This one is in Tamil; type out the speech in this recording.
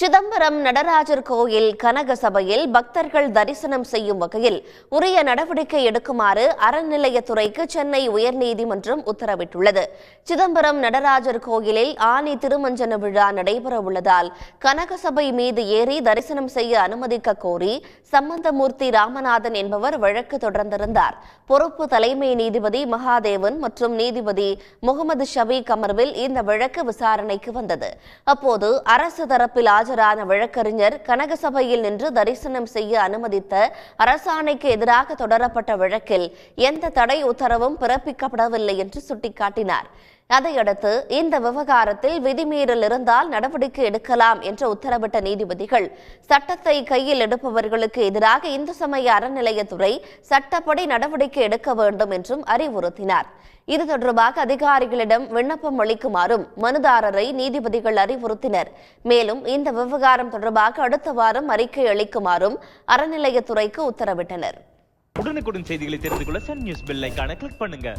சிதம்பரம் நடராஜர் கோயில் கனக சபையில் பக்தர்கள் தரிசனம் செய்யும் வகையில் உரிய நடவடிக்கை எடுக்குமாறு அறநிலையத்துறைக்கு சென்னை உயர்நீதிமன்றம் உத்தரவிட்டுள்ளது. சிதம்பரம் நடராஜர் கோயிலில் ஆனி திருமஞ்சன விழா நடைபெற உள்ளதால் கனக சபை மீது ஏறி தரிசனம் செய்ய அனுமதிக்க கோரி சம்பந்தமூர்த்தி ராமநாதன் என்பவர் வழக்கு தொடர்ந்திருந்தார். பொறுப்பு தலைமை நீதிபதி மகாதேவன் மற்றும் நீதிபதி முகமது ஷபீக் அமர்வில் இந்த வழக்கு விசாரணைக்கு வந்தது. அப்போது அரசு தரப்பில் ஆஜரான வழக்கறிஞர் கனகசபையில் நின்று தரிசனம் செய்ய அனுமதித்த அரசாணைக்கு எதிராக தொடரப்பட்ட வழக்கில் எந்த தடை உத்தரவும் பிறப்பிக்கப்படவில்லை என்று சுட்டிக்காட்டினார். அதையடுத்து இந்த விவகாரத்தில் விதிமீறல் இருந்தால் நடவடிக்கை எடுக்கலாம் என்று உத்தரவிட்ட நீதிபதிகள் சட்டத்தை கையில் எடுப்பவர்களுக்கு எதிராக இந்து சமய அறநிலையத்துறை சட்டப்படி நடவடிக்கை எடுக்க வேண்டும் என்றும் அறிவுறுத்தினார். இது தொடர்பாக அதிகாரிகளிடம் விண்ணப்பம் அளிக்குமாறும் மனுதாரரை நீதிபதிகள் அறிவுறுத்தினர். மேலும் இந்த விவகாரம் தொடர்பாக அடுத்த வாரம் அறிக்கை அளிக்குமாறும் அறநிலையத்துறைக்கு உத்தரவிட்டனர். உடனுக்குடன் செய்திகளை தெரிந்து கொள்ள சன் நியூஸ் பெல் கிளிக் பண்ணுங்க.